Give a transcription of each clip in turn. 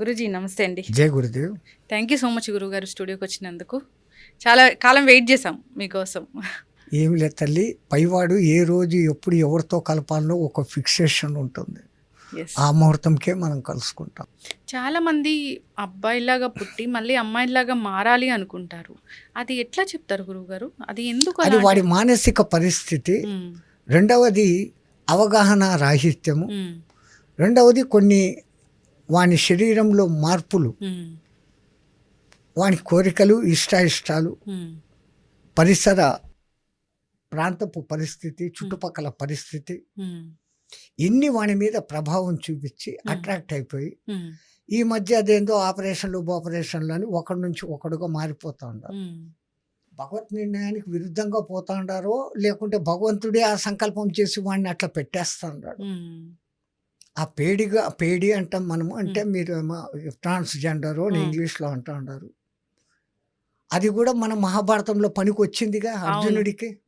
గురుజీ నమస్తే అండి. జై Gurudev. Thank you so much గురువు గారు స్టూడియోకి వచ్చినందుకు. చాలా కాలం వెయిట్ చేసాం మీకోసం. ఏమి లేదు తల్లి పైవాడు ఏ రోజు ఎప్పుడు ఎవరితో కలపాలో ఒక ఫిక్సేషన్ ఉంటుంది. ఆ ముహూర్తంకే మనం కలుసుకుంటాం. చాలా మంది అబ్బాయిలాగా పుట్టి మళ్ళీ అమ్మాయిలాగా మారాలి అనుకుంటారు. అది ఎట్లా చెప్తారు గురువు గారు అది ఎందుకు అది వాడి మానసిక పరిస్థితి. ఉమ్, రెండవది అవగాహన రాహిత్యము. ఉమ్, రెండవది కొన్ని వాని శరీరంలో మార్పులు వాని కోరికలు ఇష్టాయిష్టాలు పరిసర ప్రాంతపు పరిస్థితి చుట్టుపక్కల పరిస్థితి ఇన్ని వాని మీద ప్రభావం చూపించి అట్రాక్ట్ అయిపోయి ఈ మధ్య అదేందో ఆపరేషన్లు ఆపరేషన్లు అని ఒకడి నుంచి ఒకడుగా మారిపోతా ఉమ్, భగవత్ నిర్ణయానికి విరుద్ధంగా పోతా ఉండారో లేకుంటే భగవంతుడే ఆ సంకల్పం చేసి వాడిని అట్లా పెట్టేస్తా ఉన్నాడు. ఆ పేడిగా పేడి అంటాం మనము అంటే మీరు ఏమో ట్రాన్స్జెండర్ అని. ఇంగ్లీష్లో అంటూ ఉంటారు అది కూడా మన మహాభారతంలో పనికి వచ్చిందిగా అర్జునుడికి.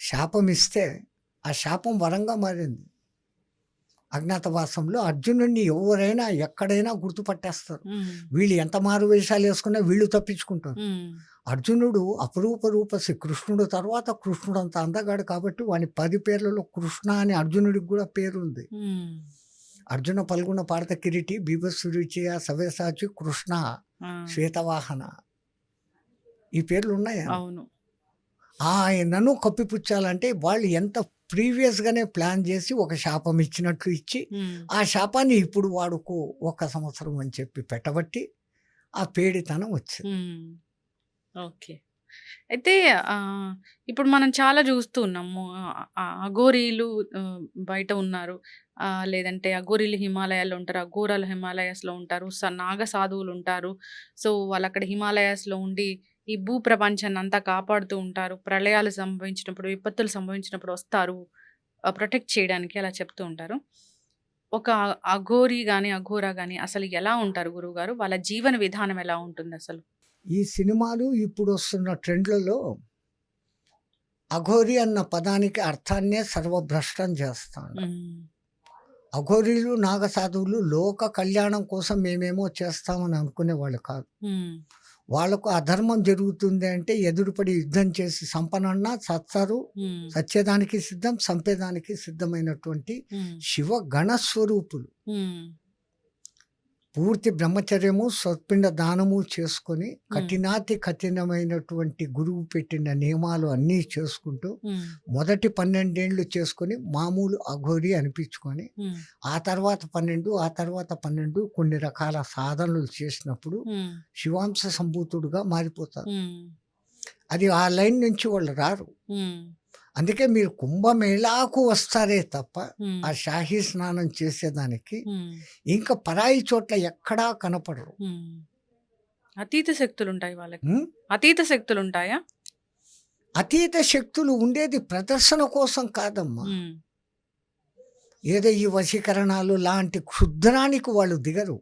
శాపం ఇస్తే ఆ శాపం వరంగా మారింది. అజ్ఞాతవాసంలో అర్జునుడిని ఎవరైనా ఎక్కడైనా గుర్తుపట్టేస్తారు. వీళ్ళు ఎంత మారు వేషాలు వేసుకున్నా వీళ్ళు తప్పించుకుంటారు. అర్జునుడు అపరూప రూపసి కృష్ణుడు తర్వాత కృష్ణుడు అంత అందగాడు కాబట్టి వాని పది పేర్లలో కృష్ణ అని అర్జునుడికి కూడా పేరు అర్జున పల్గొన పాడత కిరీటి బీభత్సురుచియ సవ్యసాచి కృష్ణ శ్వేతవాహన. ఈ పేర్లు ఉన్నాయా? అవును. ఆయనను కప్పిపుచ్చాలంటే వాళ్ళు ఎంత ప్రీవియస్గానే ప్లాన్ చేసి ఒక శాపం ఇచ్చినట్లు ఇచ్చి ఆ శాపాన్ని ఇప్పుడు వాడుకో ఒక సంవత్సరం అని చెప్పి పెట్టబట్టి ఆ పేడితనం వచ్చింది. ఓకే. అయితే ఇప్పుడు మనం చాలా చూస్తూ ఉన్నాము ఆ, ఆ, అఘోరీలు బయట ఉన్నారు. లేదంటే అఘోరీలు హిమాలయాల్లో ఉంటారు అఘోరాలు హిమాలయాస్లో ఉంటారు స నాగ సాధువులు ఉంటారు. సో వాళ్ళు అక్కడ హిమాలయాస్లో ఉండి ఈ భూ ప్రపంచాన్ని అంతా కాపాడుతూ ఉంటారు. ప్రళయాలు సంభవించినప్పుడు విపత్తులు సంభవించినప్పుడు వస్తారు. ప్రొటెక్ట్ చేయడానికి అలా చెప్తూ ఉంటారు. ఒక అఘోరి కానీ అఘోరా కానీ అసలు ఎలా ఉంటారు గురువుగారు? వాళ్ళ జీవన విధానం ఎలా ఉంటుంది అసలు? ఈ సినిమాలు ఇప్పుడు వస్తున్న ట్రెండ్లలో అఘోరి అన్న పదానికి అర్థాన్నే సర్వభ్రష్టం చేస్తాడు మ్మ్. అఘోరీలు నాగసాధువులు లోక కళ్యాణం కోసం మేమేమో చేస్తామని అనుకునేవాళ్ళు కాదు మ్మ్. వాళ్ళకు అధర్మం జరుగుతుంది అంటే ఎదురుపడి యుద్ధం చేసి సంపనన్నా సత్తారు. సత్యదానికి సిద్ధం సంపేదానికి సిద్ధమైనటువంటి. శివ గణస్వరూపులు. పూర్తి బ్రహ్మచర్యము స్వపిండ దానము చేసుకొని కఠినాతి కఠినమైనటువంటి గురువు పెట్టిన నియమాలు అన్నీ చేసుకుంటూ. మొదటి పన్నెండేండ్లు చేసుకొని మామూలు అఘోరి అనిపించుకొని. ఆ తర్వాత పన్నెండు ఆ తర్వాత పన్నెండు కొన్ని రకాల సాధనలు చేసినప్పుడు. శివాంశ సంభూతుడుగా మారిపోతారు. అది ఆ లైన్ నుంచి వాళ్ళు రారు. అందుకే మీరు కుంభమేళాకు వస్తారే తప్ప. ఆ షాహీ స్నానం చేసేదానికి. ఇంకా పరాయి చోట్ల ఎక్కడా కనపడరు. అతీత శక్తులు ఉంటాయి వాళ్ళకి? అతీత శక్తులు ఉంటాయా అతీత శక్తులు ఉండేది ప్రదర్శన కోసం కాదమ్మా మ్మ్. ఏదో ఈ వశీకరణాలు లాంటి క్షుద్రానికి వాళ్ళు దిగరు.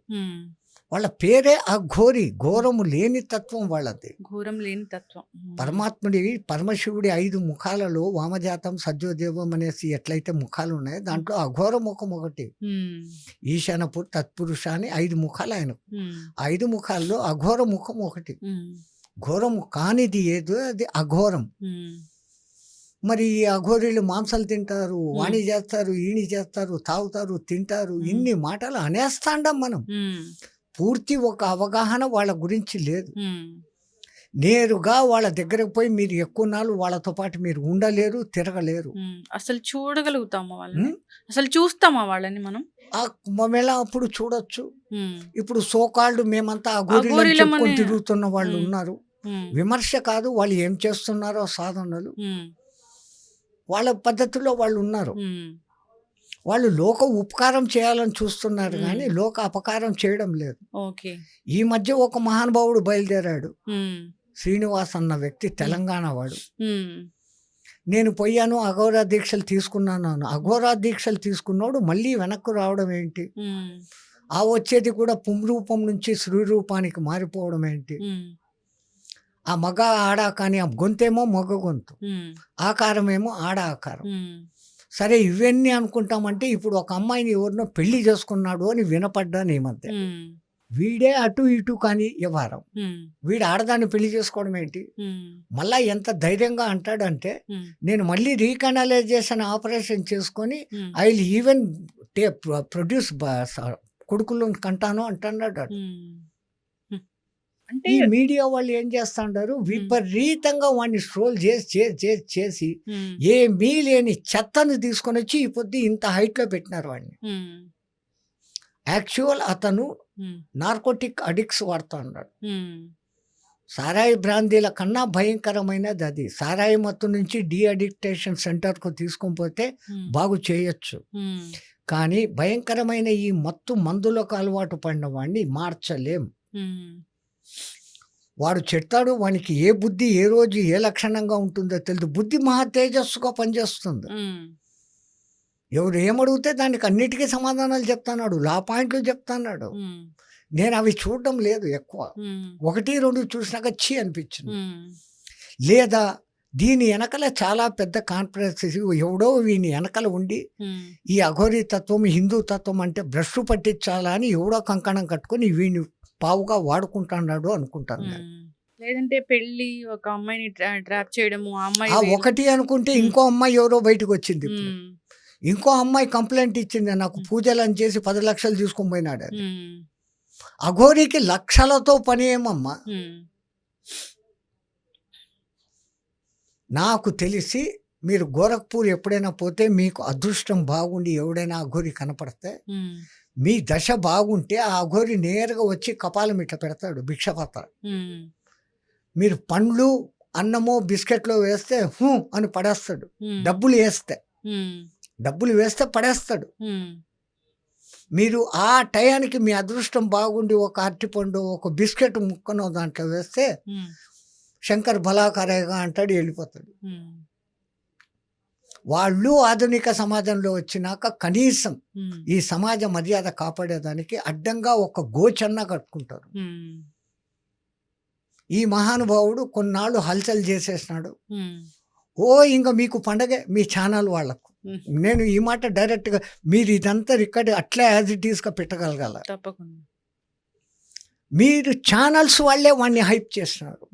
వాళ్ళ పేరే అఘోరి ఘోరము లేని తత్వం వాళ్ళది ఘోరం లేని తత్వం. పరమాత్ముడి పరమశివుడి ఐదు ముఖాలలో వామజాతం సజ్జోదేవం అనేసి ఎట్లయితే ముఖాలు ఉన్నాయో దాంట్లో అఘోర ముఖం ఒకటి మ్మ్. ఈశానపుర్ తత్పురుష అని ఐదు ముఖాలు ఆయన. ఐదు ముఖాల్లో అఘోర ముఖం ఒకటి. ఘోరము కానిది ఏదో అది అఘోరం. మరి ఈ అఘోరీలు మాంసాలు తింటారు వాణి చేస్తారు ఈని చేస్తారు తాగుతారు తింటారు. ఇన్ని మాటలు అనేస్తాండం మనం. పూర్తి ఒక అవగాహన వాళ్ళ గురించి లేదు. నేరుగా వాళ్ళ దగ్గరకు పోయి మీరు ఎక్కువ నాళ్ళు వాళ్ళతో పాటు మీరు ఉండలేరు తిరగలేరు. అసలు చూడగలుగుతామా వాళ్ళని? అసలు చూస్తామా వాళ్ళని మనం ఆ కుంభమేళ అప్పుడు చూడొచ్చు. ఇప్పుడు సోకాళ్ళు మేమంతా తిరుగుతున్న వాళ్ళు. ఉన్నారు. విమర్శ కాదు వాళ్ళు ఏం చేస్తున్నారో సాధనలు. వాళ్ళ పద్ధతిలో వాళ్ళు ఉన్నారు. వాళ్ళు లోక ఉపకారం చేయాలని చూస్తున్నారు. కానీ లోక అపకారం చేయడం లేదు ఓకే ఈ మధ్య ఒక మహానుభావుడు బయలుదేరాడు. శ్రీనివాస్ అన్న వ్యక్తి తెలంగాణ వాడు. నేను పోయాను అఘోరా దీక్షలు తీసుకున్నాను. అఘోరా దీక్షలు తీసుకున్నోడు మళ్ళీ వెనక్కు రావడం ఏంటి. ఆ వచ్చేది కూడా పుంరూపం నుంచి శ్రీ రూపానికి మారిపోవడం ఏంటి. ఆ మగ ఆడ కానీ ఆ గొంతేమో మగ గొంతు మ్మ్. ఆకారమేమో ఆడ ఆకారం. సరే ఇవన్నీ అనుకుంటామంటే ఇప్పుడు ఒక అమ్మాయిని ఎవరినో పెళ్ళి చేసుకున్నాడు అని వినపడ్డాను ఈ మధ్య. వీడే అటు ఇటు కానీ వ్యవహారం వీడు ఆడదాన్ని పెళ్ళి చేసుకోవడం ఏంటి? మళ్ళా ఎంత ధైర్యంగా అంటాడంటే నేను మళ్ళీ రీకనలైజేషన్ ఆపరేషన్ చేసుకొని ఐ విల్ ఈవెన్ టే ప్రొడ్యూస్ కొడుకులను కంటాను అంటున్నాడు. అంటే ఈ మీడియా వాళ్ళు ఏం చేస్తుంటారు విపరీతంగా వాడిని స్ట్రోల్ చేసి చేసి చేసి చేసి ఏమీ లేని చెత్తను తీసుకొని వచ్చి ఈ పొద్దు ఇంత హైట్లో పెట్టినారు వాడిని యాక్చువల్ అతను నార్కోటిక్ అడిక్ట్స్ వాడుతూ ఉన్నాడు సారాయి బ్రాందీల కన్నా భయంకరమైనది అది. సారాయి మత్తు నుంచి డీ అడిక్టేషన్ సెంటర్కు తీసుకొని పోతే బాగు చేయొచ్చు. కానీ భయంకరమైన ఈ మత్తు మందులకు అలవాటు పడిన వాడిని మార్చలేం. వాడు చెప్తాడు వానికి ఏ బుద్ధి ఏ రోజు ఏ లక్షణంగా ఉంటుందో తెలియదు బుద్ధి మహా తేజస్సుగా పనిచేస్తుంది. ఎవరు ఏమడిగితే దానికి అన్నిటికీ సమాధానాలు చెప్తున్నాడు. లా పాయింట్లు చెప్తున్నాడు. నేను అవి చూడడం లేదు ఎక్కువ. ఒకటి రెండు చూసినాక చీ అనిపించింది. లేదా దీని వెనకల చాలా పెద్ద కాన్ఫరెన్స్ ఎవడో వీని వెనకల ఉండి ఈ అఘోరీ తత్వం హిందూ తత్వం అంటే బ్రష్ పట్టించాలా అని ఎవడో కంకణం కట్టుకొని వీడిని పావుగా వాడుకుంటున్నాడు అనుకుంటాను నేను. లేదంటే పెళ్ళి ఒక అమ్మాయిని ట్రా- ట్రాప్ చేయడము అమ్మాయి ఒకటి అనుకుంటే ఇంకో అమ్మాయి ఎవరో బయటకు వచ్చింది ఇప్పుడు. ఇంకో అమ్మాయి కంప్లైంట్ ఇచ్చింది నాకు పూజలు అని చేసి పది లక్షలు తీసుకొని పోయినాడు అఘోరికి లక్షలతో పని ఏమమ్మా? నాకు తెలిసి మీరు గోరఖ్పూర్ ఎప్పుడైనా పోతే మీకు అదృష్టం బాగుండి ఎవడైనా అఘోరి కనపడితే మీ దశ బాగుంటే ఆ అఘోరి నేరుగా వచ్చి కపాలం ఇట్లా పెడతాడు భిక్షపత్ర మీరు పండ్లు అన్నమో బిస్కెట్లో వేస్తే హూ అని పడేస్తాడు. డబ్బులు వేస్తే. డబ్బులు వేస్తే పడేస్తాడు. మీరు ఆ టయానికి మీ అదృష్టం బాగుండి ఒక అరటిపండు ఒక బిస్కెట్ ముక్కనో దాంట్లో వేస్తే శంకర్ బలాకారేగా అంటాడు వెళ్ళిపోతాడు. వాళ్ళు ఆధునిక సమాజంలో వచ్చినాక కనీసం ఈ సమాజ మర్యాద కాపాడేదానికి అడ్డంగా ఒక గోచన్న కట్టుకుంటారు. ఈ మహానుభావుడు కొన్నాళ్ళు హల్చల్ చేసేసినాడు. ఓ ఇంకా మీకు పండగే మీ ఛానల్ వాళ్ళకు. నేను ఈ మాట డైరెక్ట్గా మీరు ఇదంతా రికార్డ్ అట్లా యాజ్ ఇట్ ఈస్గా పెట్టగలగాల. తప్పకుండా. మీరు ఛానల్స్ వాళ్ళే వాడిని హైప్ చేస్తున్నారు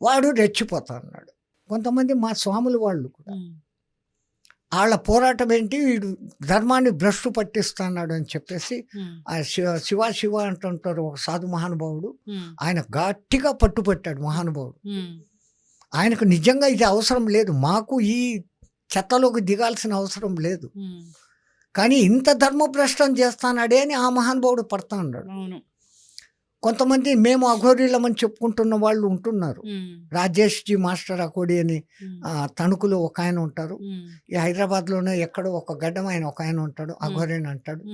వాడు రెచ్చిపోతా అన్నాడు కొంతమంది మా స్వాములు వాళ్ళు కూడా వాళ్ళ పోరాటం ఏంటి? వీడు ధర్మాన్ని భ్రష్టు పట్టిస్తున్నాడు అని చెప్పేసి ఆ శివ శివ శివ అంటుంటారు ఒక సాధు మహానుభావుడు. ఆయన గట్టిగా పట్టుపట్టాడు మహానుభావుడు. ఆయనకు నిజంగా ఇది అవసరం లేదు. మాకు ఈ చెత్తలోకి దిగాల్సిన అవసరం లేదు. కానీ ఇంత ధర్మభ్రష్టం చేస్తానాడే అని ఆ మహానుభావుడు పడతా ఉన్నాడు. కొంతమంది మేము అఘోరీలమని చెప్పుకుంటున్న వాళ్ళు ఉంటున్నారు. రాజేష్ జీ మాస్టర్ అకోడి అని తణుకులో ఒక ఆయన ఉంటారు. ఈ హైదరాబాద్లోనే ఎక్కడో ఒక గడ్డం ఆయన ఒక ఆయన ఉంటాడు అఘోరి అని అంటాడు.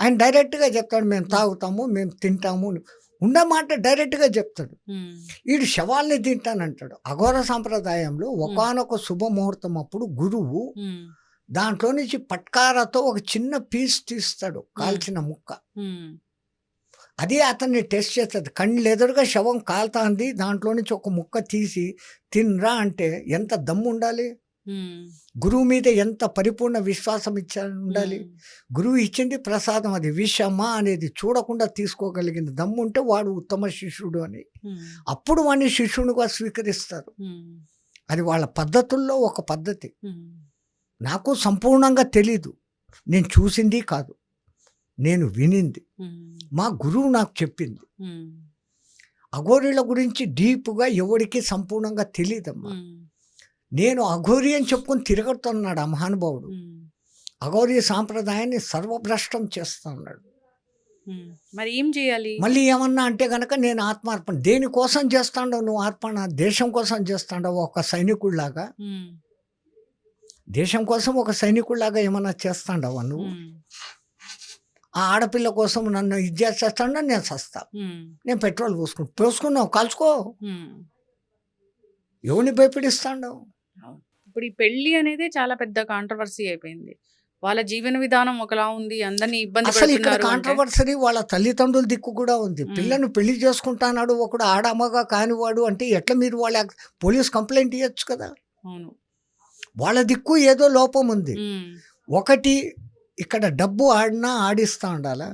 ఆయన డైరెక్ట్గా చెప్తాడు మేము తాగుతాము మేము తింటాము ఉన్న మాట డైరెక్ట్గా చెప్తాడు. వీడు శవాల్ని తింటానంటాడు. అఘోర సాంప్రదాయంలో ఒకనొక శుభముహూర్తం అప్పుడు గురువు దాంట్లో నుంచి పట్కారతో ఒక చిన్న పీస్ తీస్తాడు కాల్చిన ముక్క. అదే అతన్ని టెస్ట్ చేస్తుంది. కళ్ళు ఎదురుగా శవం కాలుతాంది. దాంట్లో నుంచి ఒక ముక్క తీసి తినరా అంటే ఎంత దమ్ము ఉండాలి? గురువు మీద ఎంత పరిపూర్ణ విశ్వాసం ఇచ్చా ఉండాలి? గురువు ఇచ్చింది ప్రసాదం అది. విషమా అనేది చూడకుండా తీసుకోగలిగిన దమ్ము ఉంటే వాడు ఉత్తమ శిష్యుడు అని. అప్పుడు వాడిని శిష్యునిగా స్వీకరిస్తారు. అది వాళ్ళ పద్ధతుల్లో ఒక పద్ధతి. నాకు సంపూర్ణంగా తెలీదు. నేను చూసింది కాదు. నేను వినింది. మా గురువు నాకు చెప్పింది. అఘోరీల గురించి డీప్గా ఎవరికి సంపూర్ణంగా తెలియదమ్మా నేను అఘోరి అని చెప్పుకొని తిరగడుతున్నాడు ఆ మహానుభావుడు. అఘోరీ సాంప్రదాయాన్ని సర్వభ్రష్టం చేస్తున్నాడు. మరి ఏం చేయాలి? మళ్ళీ ఏమన్నా అంటే గనక నేను ఆత్మార్పణ దేనికోసం చేస్తాడో నువ్వు అర్పణ దేశం కోసం చేస్తాడో ఒక సైనికుడిలాగా? దేశం కోసం ఒక సైనికుడిలాగా ఏమన్నా చేస్తాడవా నువ్వు? ఆ ఆడపిల్ల కోసం నన్ను ఇది చేస్తాడో నేను సస్తా. ఉమ్, నేను పెట్రోల్ పోసుకుంటా పోసుకున్నావు కాల్చుకో. ఎవరిని భయపడిస్తాడు? ఇప్పుడు ఈ పెళ్ళి అనేది చాలా పెద్ద కాంట్రవర్సీ అయిపోయింది. వాళ్ళ జీవన విధానం ఒకలా ఉంది అందరినీ ఇబ్బంది అసలు ఇక్కడ కాంట్రవర్సరీ వాళ్ళ తల్లిదండ్రుల దిక్కు కూడా ఉంది. పిల్లను పెళ్ళి చేసుకుంటానాడు ఒకడు ఆడమ్మగా కానివాడు అంటే ఎట్లా మీరు వాళ్ళ పోలీస్ కంప్లైంట్ ఇవ్వచ్చు కదా? అవును. వాళ్ళ దిక్కు ఏదో లోపం ఉంది. ఒకటి ఇక్కడ డబ్బు ఆడినా ఆడిస్తా ఉండాలా?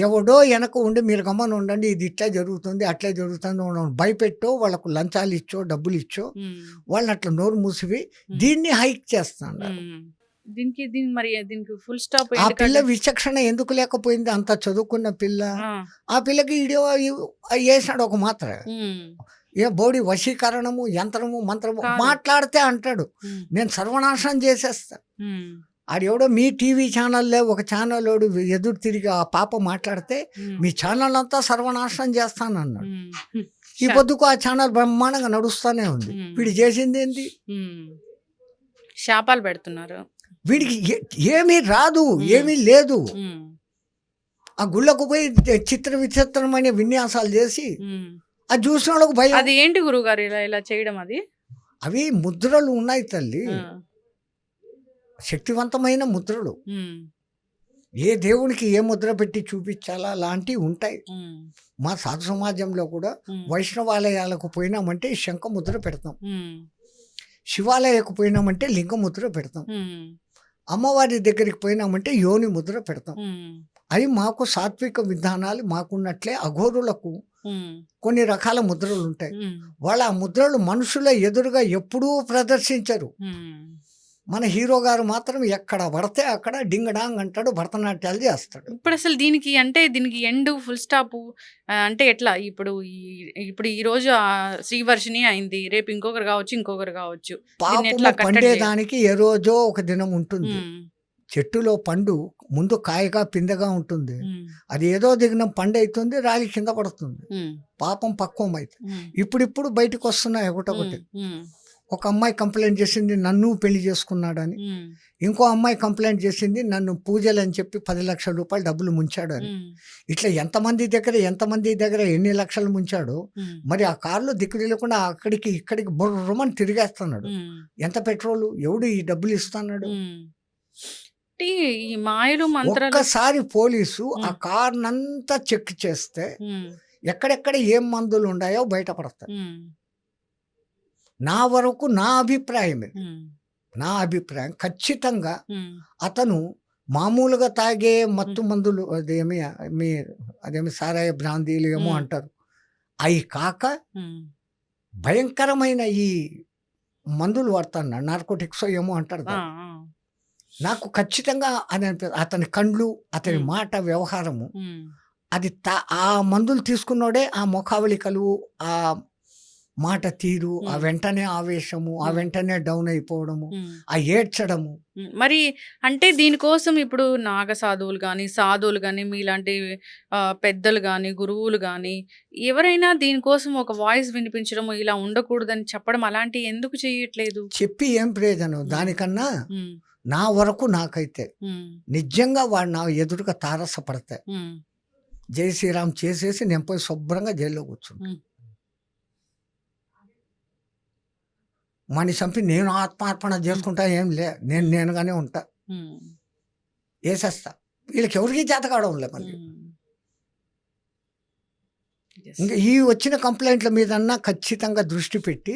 ఎవడో వెనక ఉండి మీరు గమ్మని ఉండండి ఇది ఇట్లా జరుగుతుంది అట్లే జరుగుతుంది భయపెట్టో వాళ్ళకు లంచాలు ఇచ్చో డబ్బులు ఇచ్చో వాళ్ళని అట్లా నోరు మూసివి దీన్ని హైక్ చేస్తాడు ఉమ్. దీనికి దీని మరి దీనికి ఫుల్ స్టాప్ ఆ పిల్ల విచక్షణ ఎందుకు లేకపోయింది? అంత చదువుకున్న పిల్ల. ఆ. పిల్లకి ఇడియో వేసాడు ఒక మాత్ర. ఏ బోడి వశీకరణము యంత్రము మంత్రము. మాట్లాడితే అంటాడు. నేను సర్వనాశనం చేసేస్తా. ఆడెవడో మీ టీవీ ఛానల్లో ఒక ఛానల్ ఎదురు తిరిగి ఆ పాప మాట్లాడితే మీ ఛానల్ అంతా సర్వనాశనం చేస్తానన్నాడు. ఈ పొద్దుకు ఆ ఛానల్ బ్రహ్మాండంగా నడుస్తూనే ఉంది. వీడు చేసింది ఏంది? శాపాలు పెడుతున్నారు. వీడికి ఏమీ రాదు. ఏమీ లేదు. ఆ గుళ్ళకు పోయి చిత్ర విచిత్రమైన విన్యాసాలు చేసి. అది చూసిన వాళ్ళకు భయం. అది ఏంటి గురువు గారు ఇలా ఇలా చేయడం అది? అవి ముద్రలు ఉన్నాయి తల్లి. శక్తివంతమైన ముద్రలు. ఏ దేవునికి ఏ ముద్ర పెట్టి చూపించాలా లాంటివి ఉంటాయి. మా సాధు సమాజంలో కూడా వైష్ణవాలయాలకు పోయినామంటే శంఖ ముద్ర పెడతాం. శివాలయకు పోయినామంటే లింగ ముద్ర పెడతాం. అమ్మవారి దగ్గరికి పోయినామంటే యోని ముద్ర పెడతాం. అవి మాకు సాత్విక విధానాలు మాకున్నట్లే అఘోరులకు కొన్ని రకాల ముద్రలు ఉంటాయి వాళ్ళ ఆ ముద్రలు మనుషుల ఎదురుగా ఎప్పుడూ ప్రదర్శించరు. మన హీరో గారు మాత్రం ఎక్కడ పడితే అక్కడ డింగడాంగ్ అంటాడు భరతనాట్యాలు చేస్తాడు. ఇప్పుడు అసలు దీనికి అంటే దీనికి ఎండ్ ఫుల్ స్టాప్ అంటే ఎట్లా? ఇప్పుడు ఈ- ఇప్పుడు ఈ రోజు శ్రీవర్షిని అయింది రేపు ఇంకొకరు కావచ్చు ఇంకొకరు కావచ్చు. పండేదానికి ఏ రోజో ఒక దినం ఉంటుంది. చెట్టులో పండు ముందు కాయగా పిందగా ఉంటుంది. అది ఏదో దిగిన పండు అవుతుంది రాలి కింద పడుతుంది. పాపం పక్వం అవుతుంది ఉమ్, ఇప్పుడిప్పుడు బయటకు వస్తున్నాయి ఒకటొకటి ఒక అమ్మాయి కంప్లైంట్ చేసింది నన్ను పెళ్ళి చేసుకున్నాడని. ఇంకో అమ్మాయి కంప్లైంట్ చేసింది నన్ను పూజలు అని చెప్పి పది లక్షల రూపాయలు డబ్బులు ముంచాడు అని ఇట్లా ఎంతమంది దగ్గర ఎంతమంది దగ్గర ఎన్ని లక్షలు ముంచాడో మరి ఆ కార్లో దిక్కు తెలియకుండా అక్కడికి ఇక్కడికి బుర్రమని తిరిగేస్తున్నాడు. ఎంత పెట్రోల్ ఎవడు ఈ డబ్బులు ఇస్తున్నాడు? ఈ మాయలు ఒక్కసారి పోలీసు ఆ. కార్నంతా చెక్ చేస్తే ఎక్కడెక్కడ ఏం మందులు ఉన్నాయో బయటపడతాయి నా వరకు నా అభిప్రాయం ఇది ఉమ్, నా అభిప్రాయం ఖచ్చితంగా అతను మామూలుగా తాగే మత్తు మందులు అదేమి మీ అదేమి సారాయ బ్రాందీలు ఏమో. అంటారు. అవి కాక భయంకరమైన ఈ మందులు వాడుతున్నాడు నార్కోటిక్స్ ఏమో అంటారు నాకు ఖచ్చితంగా అది అనిపి- అతని కండ్లు అతని. మాట వ్యవహారము అది తా- ఆ మందులు తీసుకున్నోడే ఆ ముఖావళికలు ఆ మాట తీరు ఆ. వెంటనే ఆవేశము ఆ. వెంటనే డౌన్ అయిపోవడము. ఆ ఏడ్చడము. మరి అంటే దీనికోసం ఇప్పుడు నాగ సాధువులు కానీ సాధువులు కానీ మీలాంటి పెద్దలు కానీ గురువులు కానీ ఎవరైనా దీనికోసం ఒక వాయిస్ వినిపించడం ఇలా ఉండకూడదని చెప్పడం అలాంటివి ఎందుకు చేయట్లేదు? చెప్పి ఏం ప్రయోజనం? దానికన్నా నా వరకు నాకైతే నిజంగా వాడు నా ఎదురుగా తారసపడతాయి జై శ్రీరామ్ చేసేసి నేను పోయి శుభ్రంగా జైల్లో కూర్చుంటా. మని చంపి నేను ఆత్మార్పణ చేసుకుంటా ఏం లే నేను నేనుగానే ఉంటా. వేసేస్తా. వీళ్ళకి ఎవరికి చేత కావడం లే మళ్ళీ. ఇంకా ఈ వచ్చిన కంప్లైంట్ల మీదన్నా ఖచ్చితంగా దృష్టి పెట్టి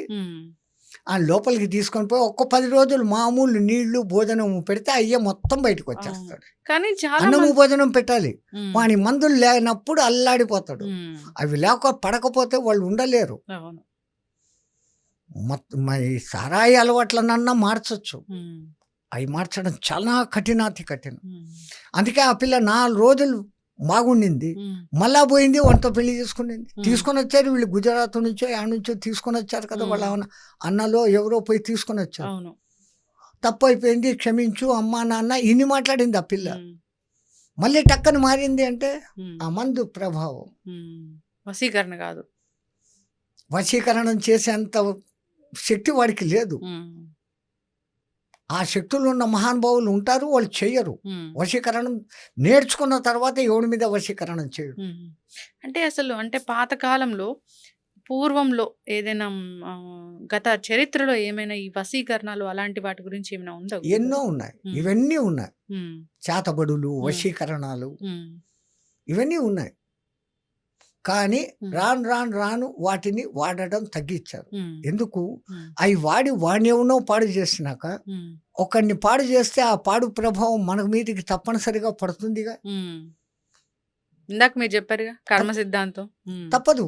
ఆ లోపలికి తీసుకొని పోయి ఒక్క పది రోజులు మామూలు నీళ్ళు భోజనం పెడితే అయ్యే మొత్తం బయటకు వచ్చేస్తాడు. కానీ అన్నము భోజనం పెట్టాలి. వాని మందులు లేనప్పుడు అల్లాడిపోతాడు. అవి లేక పడకపోతే వాళ్ళు ఉండలేరు. మొత్తం మరి సారాయి అలవాట్లనన్నా మార్చొచ్చు. అవి మార్చడం చాలా కఠినాతి కఠినం. అందుకే ఆ పిల్ల నాలుగు రోజులు బాగుండింది మళ్ళా పోయింది వంట పెళ్ళి చేసుకునింది. మ్మ్. తీసుకొని వచ్చారు వీళ్ళు గుజరాత్ నుంచో యాడ్ నుంచో తీసుకొని వచ్చారు కదా. వాళ్ళ అన్న- అన్నలో ఎవరో పోయి తీసుకొని వచ్చారు. తప్పు అయిపోయింది క్షమించు అమ్మా నాన్న ఇన్ని మాట్లాడింది ఆ పిల్ల. మళ్ళీ టక్కన మారింది అంటే ఆ మందు ప్రభావం. వశీకరణ కాదు. వశీకరణం చేసేంత శక్తి వాడికి లేదు. ఆ శక్తులు ఉన్న మహానుభావులు ఉంటారు వాళ్ళు చెయ్యరు. ఉమ్, వశీకరణం నేర్చుకున్న తర్వాత ఎవడి మీద వశీకరణం ఉమ్. అంటే అసలు అంటే పాతకాలంలో పూర్వంలో ఏదైనా గత చరిత్రలో ఏమైనా ఈ వశీకరణలు అలాంటి వాటి గురించి ఏమైనా ఉందా? ఎన్నో? ఉన్నాయి. ఇవన్నీ ఉన్నాయి. చేతబడులు. వశీకరణాలు. ఇవన్నీ ఉన్నాయి. కానీ రాను రాను రాను వాటిని వాడడం తగ్గించారు. ఎందుకు? అవి వాడి ఎవనో పాడు చేసినాక ఒకరిని పాడు చేస్తే ఆ పాడు ప్రభావం మన మీదకి తప్పనిసరిగా పడుతుందిగా. ఇందాక మీరు చెప్పారుగా కర్మ సిద్ధాంతం. తప్పదు.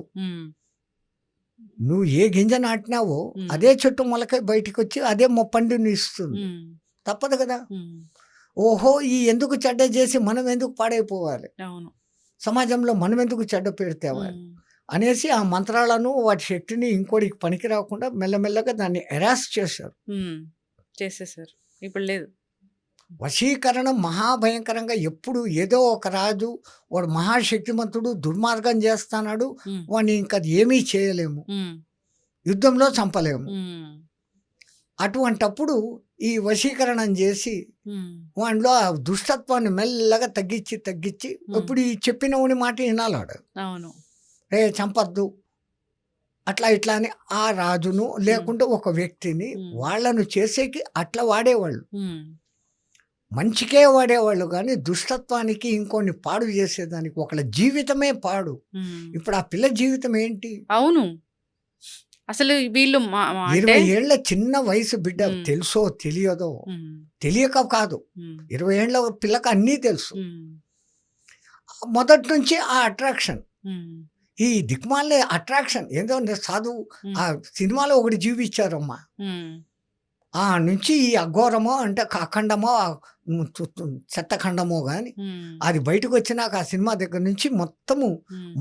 నువ్వు ఏ గింజ నాటినావో. అదే చెట్టు మొలకై బయటికి వచ్చి అదే మొప్పండిని ఇస్తుంది. తప్పదు కదా. ఓహో ఈ ఎందుకు చెడ్డ చేసి మనం ఎందుకు పాడైపోవాలి? అవును. సమాజంలో మనం ఎందుకు చెడ్డ పేరు తేవాలి? అనేసి ఆ మంత్రాలను వాటి శక్తిని ఇంకోటికి పనికి రాకుండా మెల్లమెల్లగా దాన్ని ఎరాస్ చేశారు. చేసేసారు. ఇప్పుడు లేదు. వశీకరణ మహాభయంకరంగా ఎప్పుడు ఏదో ఒక రాజు వాడు మహాశక్తిమంతుడు దుర్మార్గం చేస్తాడు ఉమ్, వాడిని ఇంకా ఏమీ చేయలేము. యుద్ధంలో చంపలేము. అటువంటప్పుడు ఈ వశీకరణం చేసి వాడిలో ఆ దుష్టత్వాన్ని మెల్లగా తగ్గించి తగ్గించి ఇప్పుడు ఈ చెప్పినవుని మాట వినాలాడు. అవును. రే చంపద్దు. అట్లా ఇట్లా అని ఆ రాజును లేకుంటే ఒక వ్యక్తిని. వాళ్ళను చేసేకి అట్లా వాడేవాళ్ళు. మంచికే వాడేవాళ్ళు కానీ దుష్టత్వానికి ఇంకొన్ని పాడు చేసేదానికి ఒకళ్ళ జీవితమే పాడు. ఇప్పుడు ఆ పిల్ల జీవితం ఏంటి? అవును. అసలు వీళ్ళు ఇరవై ఏళ్ళ చిన్న వయసు బిడ్డ. తెలుసో తెలియదో తెలియక కాదు. ఇరవై ఏళ్ళ పిల్లకి అన్నీ తెలుసు. మొదటి నుంచి ఆ అట్రాక్షన్. ఈ దిక్మాలే అట్రాక్షన్ ఏదో ఉమ్, ఆ సినిమాలో ఒకటి జీవిచ్చారమ్మా ఆ నుంచి ఈ అఘోరమో అంటే అఖండమో చెత్తఖండమో కానీ అది బయటకు వచ్చినాక ఆ సినిమా దగ్గర నుంచి మొత్తము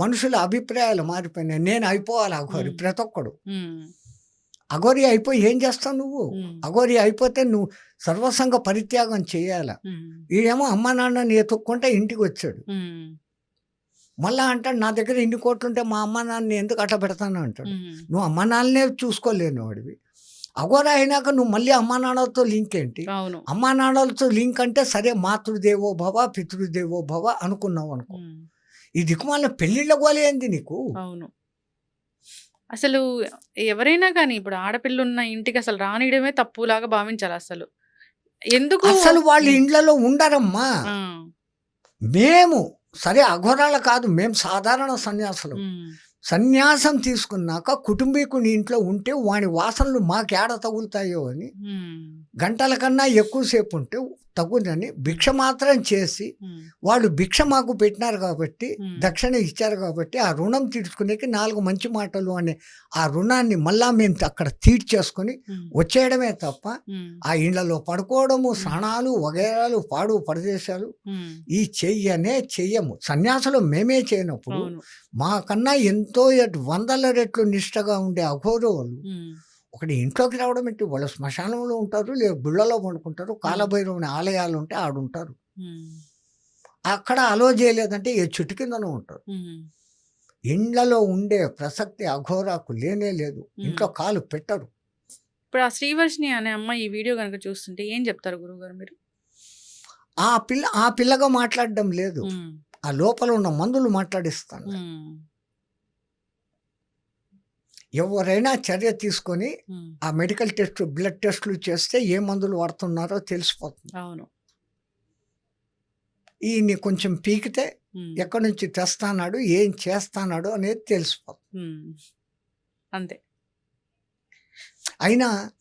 మనుషుల అభిప్రాయాలు మారిపోయినాయి. నేను అయిపోవాలి అఘోరి. ప్రతి ఒక్కడు. అఘోరి అయిపోయి ఏం చేస్తావు నువ్వు? అఘోరి అయిపోతే నువ్వు సర్వసంగ పరిత్యాగం చేయాల. ఈడేమో అమ్మ నాన్నని ఎత్తుక్కుంటే ఇంటికి వచ్చాడు మళ్ళా అంటాడు నా దగ్గర ఇన్ని కోట్లు ఉంటే మా అమ్మ నాన్నని ఎందుకు అట్ట పెడతాను అంటాడు. నువ్వు అమ్మ నాన్ననే చూసుకోలేను వాడివి అఘోర అయినాక నువ్వు మళ్ళీ అమ్మ నాన్నలతో లింక్ ఏంటి? అవును. అమ్మా నాన్నలతో లింక్ అంటే సరే మాతృదేవో భవ పితృదేవో భవ అనుకున్నావు అనుకో. ఈ దిక్కుమాల పెళ్ళిళ్ళ గోలేంది నీకు? అవును. అసలు ఎవరైనా కానీ ఇప్పుడు ఆడపిల్ల ఉన్న ఇంటికి అసలు రానియడమే తప్పులాగా భావించాలి అసలు. ఎందుకు? అసలు వాళ్ళ ఇండ్లలో ఉండరమ్మా. మేము సరే అఘోరాలు కాదు మేము సాధారణ సన్యాసులు. సన్యాసం తీసుకున్నాక కుటుంబీకుని ఇంట్లో ఉంటే వాని వాసనలు మాకేడ తగులుతాయో అని గంటల కన్నా ఎక్కువసేపు ఉంటే తగునని భిక్ష మాత్రం చేసి వాళ్ళు భిక్ష మాకు పెట్టినారు కాబట్టి దక్షిణ ఇచ్చారు కాబట్టి ఆ రుణం తీర్చుకునేకి నాలుగు మంచి మాటలు అనే ఆ రుణాన్ని మళ్ళా మేము అక్కడ తీర్చేసుకొని వచ్చేయడమే తప్ప ఆ ఇళ్ళలో పడుకోవడము స్నానాలు వగేరాలు పాడు పరదేశాలు ఈ చెయ్యనే చెయ్యము. సన్యాసులు మేమే చేయనప్పుడు మాకన్నా ఎంతో వందల రెట్లు నిష్టగా ఉండే అఘోరవులు ఒకటి ఇంట్లోకి రావడం ఏంటి? వాళ్ళు శ్మశానంలో ఉంటారు లేదా గుళ్ళలో పడుకుంటారు కాలభైరవుని ఆలయాలు ఉంటే ఆడుంటారు. అక్కడ అలో చేయలేదంటే ఏ చెట్టు కిందనూ ఉంటారు. ఇండ్లలో ఉండే ప్రసక్తి అఘోరాకు లేనే లేదు. ఇంట్లో కాలు పెట్టరు. ఇప్పుడు ఆ శ్రీవర్షిని అనే అమ్మాయి ఈ వీడియో కనుక చూస్తుంటే ఏం చెప్తారు గురువుగారు మీరు? ఆ పిల్ల ఆ పిల్లగా మాట్లాడడం లేదు. ఆ లోపల ఉన్న మందులు మాట్లాడిస్తాను. ఎవరైనా చర్య తీసుకొని ఆ మెడికల్ టెస్ట్ బ్లడ్ టెస్ట్లు చేస్తే ఏ మందులు వాడుతున్నారో తెలిసిపోతుంది. అవును. ఈయన్ని కొంచెం పీకితే ఎక్కడి నుంచి తెస్తానాడు ఏం చేస్తానాడు అనేది తెలిసిపోతుంది. అంతే. అయినా.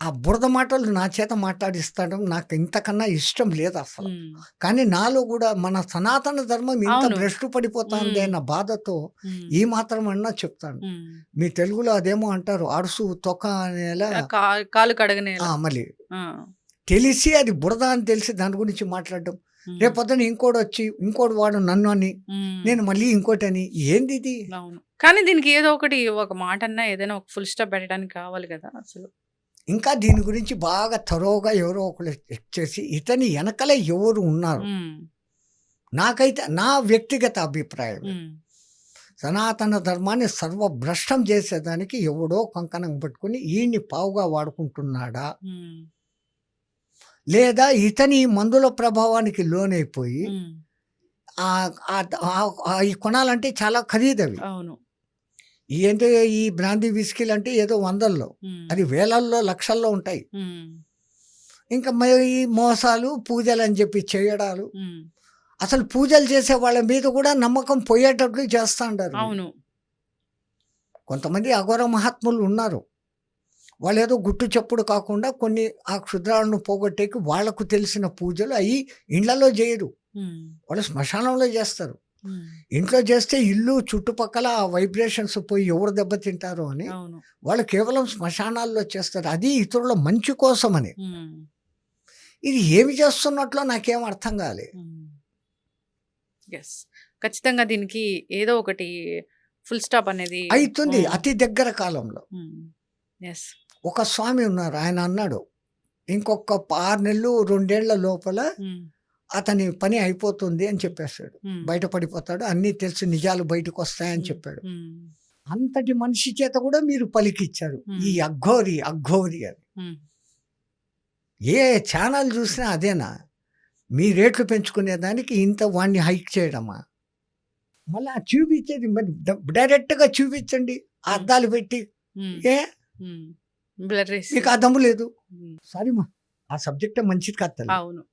ఆ బురద మాటలు నా చేత మాట్లాడిస్తాడం నాకు ఇంతకన్నా ఇష్టం లేదు అసలు. కానీ నాలో కూడా మన సనాతన ధర్మం ఇంత. భ్రష్టు పడిపోతుంది. అన్న బాధతో ఈ మాత్రం అన్నా చెప్తాను. మీ తెలుగులో అదేమో అంటారు అడుసు తొక్క అనేలా కాలు కడగనే మళ్ళీ తెలిసి అది బురద అని తెలిసి దాని గురించి మాట్లాడడం. రేపొద్దున ఇంకోటి వచ్చి ఇంకోటి వాడు నన్ను అని నేను మళ్ళీ ఇంకోటి అని ఏంది ఇది కానీ దీనికి ఏదో ఒకటి ఒక మాట అన్నా ఏదైనా ఒక ఫుల్ స్టాప్ పెట్టడానికి కావాలి కదా అసలు. ఇంకా దీని గురించి బాగా తరోగా ఎవరో ఒకరు చేసి ఇతని వెనకలే ఎవరు ఉన్నారు. నాకైతే నా వ్యక్తిగత అభిప్రాయం. సనాతన ధర్మాన్ని సర్వభ్రష్టం చేసేదానికి ఎవడో కంకణం పట్టుకుని ఈయన్ని పావుగా వాడుకుంటున్నాడా? లేదా ఇతని మందుల ప్రభావానికి లోనైపోయి కొనాలంటే చాలా ఖరీదవి. అవును. ఏంటో ఈ బ్రాందీ విస్కీలు అంటే ఏదో వందల్లో. అది వేలల్లో లక్షల్లో ఉంటాయి. ఇంకా మరి ఈ మోసాలు పూజలు అని చెప్పి చేయడాలు. అసలు పూజలు చేసే వాళ్ళ మీద కూడా నమ్మకం పోయేటట్లు చేస్తా ఉంటారు అవును. కొంతమంది అఘోర మహాత్ములు ఉన్నారు. వాళ్ళు ఏదో గుట్టు చెప్పుడు కాకుండా కొన్ని ఆ క్షుద్రాలను పోగొట్టేకి వాళ్ళకు తెలిసిన పూజలు అవి ఇళ్ళలో చేయరు. వాళ్ళు శ్మశానంలో చేస్తారు. ఇంట్లో చేస్తే ఇల్లు చుట్టుపక్కల వైబ్రేషన్స్ పోయి ఎవరు దెబ్బతింటారు అని వాళ్ళు కేవలం శ్మశానాల్లో చేస్తారు. అది ఇతరుల మంచి కోసమని. ఇది ఏమి చేస్తున్నట్లో నాకేం అర్థం కాలే. ఎస్ ఖచ్చితంగా దీనికి ఏదో ఒకటి ఫుల్ స్టాప్ అనేది అవుతుంది అతి దగ్గర కాలంలో. ఎస్ ఒక స్వామి ఉన్నారు. ఆయన అన్నాడు ఇంకొక ఆరు నెలలు రెండేళ్ళ లోపల అతని పని అయిపోతుంది అని చెప్పేస్తాడు. బయటపడిపోతాడు. అన్నీ తెలిసి నిజాలు బయటకు వస్తాయని చెప్పాడు. అంతటి మనిషి చేత కూడా మీరు పలికిచ్చారు. ఈ అఘోరి అఘోరి అని. ఏ ఛానల్ చూసినా అదేనా? మీ రేట్లు పెంచుకునే దానికి ఇంత వాడిని హైక్ చేయడమా? మళ్ళీ ఆ చూపించేది మరి డైరెక్ట్గా చూపించండి. అద్దాలు పెట్టి. ఏ? మీకు దమ్ము లేదు. సారీ మా ఆ సబ్జెక్టే మంచిది కాదు. అవును.